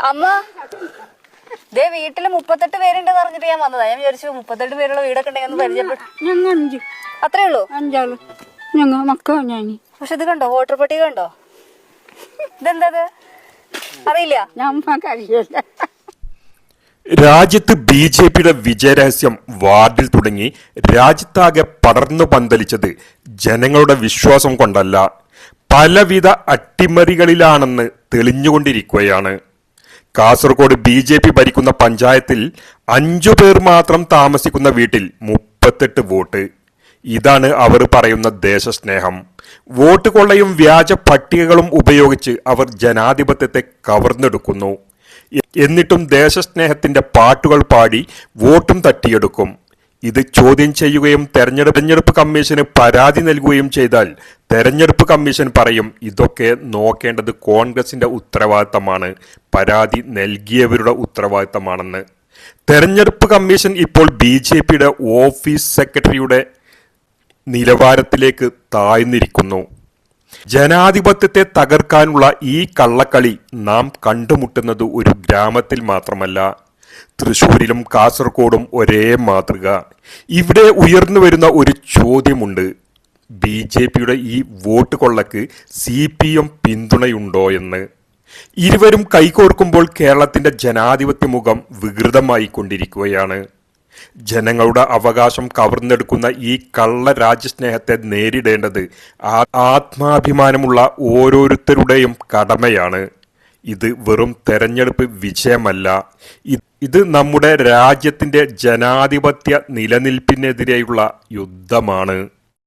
അമ്മ. ദേ വീട്ടിൽ മുപ്പത്തെട്ട് പേരുണ്ടെന്ന് പറഞ്ഞിട്ട് ഞാൻ വന്നതാ. ഞാൻ വിചാരിച്ചു മുപ്പത്തെട്ട് പേരുള്ള വീടൊക്കെ ഉണ്ടെങ്കിൽ ഒന്ന് പരിചയപ്പെട്ടു. ഞങ്ങൾ അഞ്ച്. അത്രേ ഉള്ളൂ? അഞ്ചാൾ. ഞങ്ങൾ മക്കളോ ഞാൻ പക്ഷെ ഇത് കണ്ടോ? വോട്ടർ പട്ടിക കണ്ടോ? ഇതെന്താ ഇത്? അറിയില്ല. ഞാൻ അറിയില്ല രാജ്യത്ത് ബി ജെ പിയുടെ വിജയരഹസ്യം വാർഡിൽ തുടങ്ങി രാജ്യത്താകെ പടർന്നു പന്തലിച്ചത് ജനങ്ങളുടെ വിശ്വാസം കൊണ്ടല്ല. പലവിധ അട്ടിമറികളിലാണെന്ന് തെളിഞ്ഞുകൊണ്ടിരിക്കുകയാണ്. കാസർഗോഡ് ബി ജെ പി ഭരിക്കുന്ന പഞ്ചായത്തിൽ അഞ്ചു പേർ മാത്രം താമസിക്കുന്ന വീട്ടിൽ മുപ്പത്തെട്ട് വോട്ട്. ഇതാണ് അവർ പറയുന്ന ദേശസ്നേഹം. വോട്ട് കൊള്ളയും വ്യാജ പട്ടികകളും ഉപയോഗിച്ച് അവർ ജനാധിപത്യത്തെ കവർന്നെടുക്കുന്നു. എന്നിട്ടും ദേശസ്നേഹത്തിന്റെ പാട്ടുകൾ പാടി വോട്ടും തട്ടിയെടുക്കും. ഇത് ചോദ്യം ചെയ്യുകയും തെരഞ്ഞെടുപ്പ് കമ്മീഷന് പരാതി നൽകുകയും ചെയ്താൽ തെരഞ്ഞെടുപ്പ് കമ്മീഷൻ പറയും ഇതൊക്കെ നോക്കേണ്ടത് കോൺഗ്രസിന്റെ ഉത്തരവാദിത്തമാണ് പരാതി നൽകിയവരുടെ ഉത്തരവാദിത്തമാണെന്ന്. തെരഞ്ഞെടുപ്പ് കമ്മീഷൻ ഇപ്പോൾ ബി ജെ പിയുടെ ഓഫീസ് സെക്രട്ടറിയുടെ നിലവാരത്തിലേക്ക് താഴ്ന്നിരിക്കുന്നു. ജനാധിപത്യത്തെ തകർക്കാനുള്ള ഈ കള്ളക്കളി നാം കണ്ടുമുട്ടുന്നത് ഒരു ഗ്രാമത്തിൽ മാത്രമല്ല തൃശൂരിലും കാസർഗോഡും ഒരേ മാതൃക. ഇവിടെ ഉയർന്നു വരുന്ന ഒരു ചോദ്യമുണ്ട് ബി ജെ പിയുടെ ഈ വോട്ട് കൊള്ളക്ക് സി പി എം പിന്തുണയുണ്ടോ എന്ന്. ഇരുവരും കൈകോർക്കുമ്പോൾ കേരളത്തിന്റെ ജനാധിപത്യ മുഖം വികൃതമായി കൊണ്ടിരിക്കുകയാണ് ജനങ്ങളുടെ അവകാശം കവർന്നെടുക്കുന്ന ഈ കള്ള രാജ്യസ്നേഹത്തെ നേരിടേണ്ടത് ആത്മാഭിമാനമുള്ള ഓരോരുത്തരുടെയും കടമയാണ്. ഇത് വെറും തെരഞ്ഞെടുപ്പ് വിജയമല്ല. ഇത് നമ്മുടെ രാജ്യത്തിന്റെ ജനാധിപത്യ നിലനിൽപ്പിനെതിരെയുള്ള യുദ്ധമാണ്.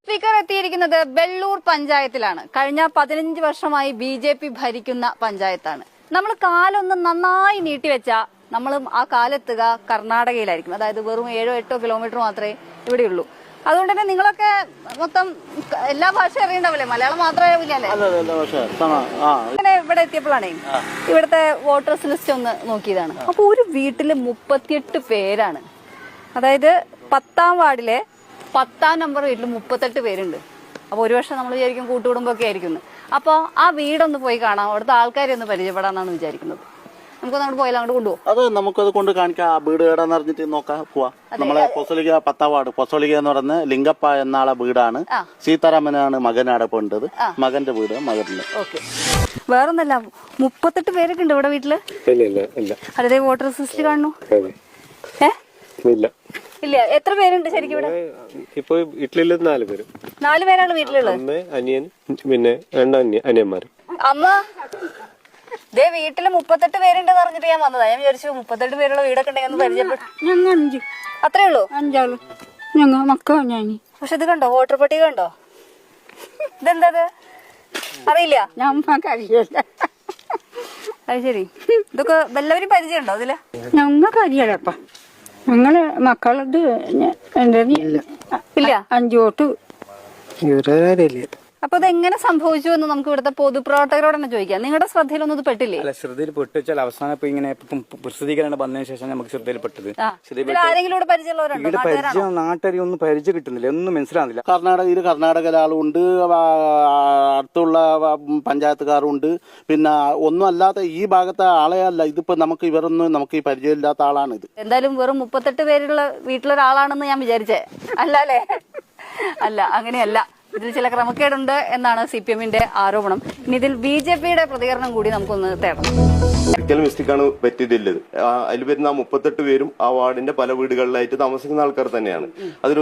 സ്പീക്കർ എത്തിയിരിക്കുന്നത് വെള്ളൂർ പഞ്ചായത്തിലാണ്. കഴിഞ്ഞ പതിനഞ്ച് വർഷമായി ബി ജെ പി ഭരിക്കുന്ന പഞ്ചായത്താണ്. നമ്മൾ കാലൊന്ന് നന്നായി നീട്ടിവെച്ച നമ്മളും ആ കാലെത്തുക കർണാടകയിലായിരിക്കും. അതായത് വെറും ഏഴോ എട്ടോ കിലോമീറ്റർ മാത്രമേ ഇവിടെയുള്ളൂ. അതുകൊണ്ട് തന്നെ നിങ്ങളൊക്കെ മൊത്തം എല്ലാ ഭാഷ അറിയണ്ടാവില്ലേ? മലയാളം മാത്രമേ അറിയില്ലല്ലേ അങ്ങനെ ഇവിടെ എത്തിയപ്പോഴാണേ ഇവിടുത്തെ വോട്ടേഴ്സ് ലിസ്റ്റ് ഒന്ന് നോക്കിയതാണ്. അപ്പൊ ഒരു വീട്ടിൽ മുപ്പത്തിയെട്ട് പേരാണ്. അതായത് പത്താം വാർഡിലെ പത്താം നമ്പർ വീട്ടിൽ മുപ്പത്തെട്ട് പേരുണ്ട്. അപ്പോൾ ഒരു വർഷം നമ്മൾ വിചാരിക്കും കൂട്ടുകുടുംബമൊക്കെ ആയിരിക്കും അപ്പോൾ ആ വീടൊന്ന് പോയി കാണാം. അവിടുത്തെ ആൾക്കാരെ ഒന്ന് പരിചയപ്പെടാന്നാണ് വിചാരിക്കുന്നത്. നമുക്കൊന്ന് അങ്ങോട്ട് പോയാലും? അങ്ങോട്ട് കൊണ്ടുപോകും അത് നമുക്കത് കൊണ്ട് കാണിക്കാം. ആ വീട് ഏടാന്ന് അറിഞ്ഞിട്ട് നോക്കാം. പോവാ. നമ്മളെ പൊസലിക പത്താം വാർഡ് പൊസലിക എന്ന് പറഞ്ഞ ലിംഗപ്പ എന്നാളെ വീടാണ്. സീതാരാമനാണ് മകൻ അവിടെ പോണ്ടത് മകന്റെ വീട് മകന്റെ ഓക്കെ. വേറൊന്നല്ല മുപ്പത്തെട്ട് പേരൊക്കെ ഉണ്ട് ഇവിടെ വീട്ടിൽ? ഇല്ല ഇല്ല ഇല്ല. അതേ വോട്ടേഴ്സ് ലിസ്റ്റ് കാണുന്നു. ഏഹ് ഏ? ഇല്ല. ഇല്ല എത്ര പേരുണ്ട് ശരിക്കും ഇവിടെ? ഇപ്പൊ വീട്ടിലുള്ളത് നാല് പേര്. നാല് പേരാണ് വീട്ടിലുള്ളത്? അമ്മ അനിയൻ പിന്നെ രണ്ട് അനിയ അനിയന്മാര്. അമ്മ? ദേ വീട്ടിൽ മുപ്പത്തെട്ട് പേരുണ്ടെന്ന് പറഞ്ഞിട്ട് ഞാൻ വന്നതാ. ഞാൻ വിചാരിച്ചു മുപ്പത്തെട്ട് പേരുള്ള വീടൊക്കെ ഉണ്ടെങ്കിൽ പരിചയപ്പെട്ടു. ഞങ്ങൾ അഞ്ച്. അത്രേ ഉള്ളൂ? അഞ്ചാൾ. ഞങ്ങൾ മക്ക ഞാൻ പക്ഷെ ഇത് കണ്ടോ? വോട്ടർ പട്ടിക കണ്ടോ? ഇതെന്താ അറിയില്ല. അത് ശരി. ഇതൊക്കെ വല്ലവരും പരിചയമുണ്ടോ ഇതിൽ? ഞങ്ങൾക്ക് അറിയാലപ്പ ഞങ്ങൾ മക്കളത് എന്താ ഇല്ല. അഞ്ചു വോട്ട് ഇവരാരില്ല അപ്പൊ ഇത് എങ്ങനെ സംഭവിച്ചു എന്ന് നമുക്ക് ഇവിടുത്തെ പൊതുപ്രവർത്തകരോട് തന്നെ ചോദിക്കാം. നിങ്ങളുടെ ശ്രദ്ധയിലൊന്നും ഇത് പെട്ടില്ലേ? അല്ല ശ്രദ്ധയിൽ പെട്ടുവെച്ചാൽ അവസാനം ഇപ്പൊ ഇങ്ങനെ പ്രസിദ്ധീകരണം വന്നതിന് ശേഷം നമുക്ക് ശ്രദ്ധയിൽ പെട്ടത്. ആരെങ്കിലും ഇവിടെ പരിചയമുള്ളവരുണ്ടോ? പരിചയം നാട്ടുകാരി ഒന്നും പരിചയം കിട്ടുന്നില്ല. ഒന്നും മനസ്സിലാവുന്നില്ല. കർണാടകയിൽ കർണാടകയിലെ ആളുണ്ട് അടുത്തുള്ള പഞ്ചായത്തുകാരുണ്ട്. പിന്നെ ഒന്നും അല്ലാത്ത ഈ ഭാഗത്തെ ആളെ അല്ല. ഇതിപ്പോ നമുക്ക് ഇവരൊന്നും നമുക്ക് ഈ പരിചയമില്ലാത്ത ആളാണ് ഇത്. എന്തായാലും വെറും മുപ്പത്തെട്ട് പേരുള്ള വീട്ടിലൊരാളാണെന്ന് ഞാൻ വിചാരിച്ചേ. അല്ല അല്ലേ? അല്ല അങ്ങനെയല്ല. ഇതിൽ ചില ക്രമക്കേടുണ്ട് എന്നാണ് സി പി എമ്മിന്റെ ആരോപണം. ഇനി ഇതിൽ ബി ജെ പിയുടെ പ്രതികരണം കൂടി നമുക്കൊന്ന് തേടണം. ഒരിക്കലും മിസ്റ്റേക്കാണ് പറ്റിയിട്ടുള്ളത് അതിൽ വരുന്ന മുപ്പത്തെട്ട് പേരും ആ വാർഡിന്റെ പല വീടുകളിലായിട്ട് താമസിക്കുന്ന ആൾക്കാർ തന്നെയാണ്. അതിൽ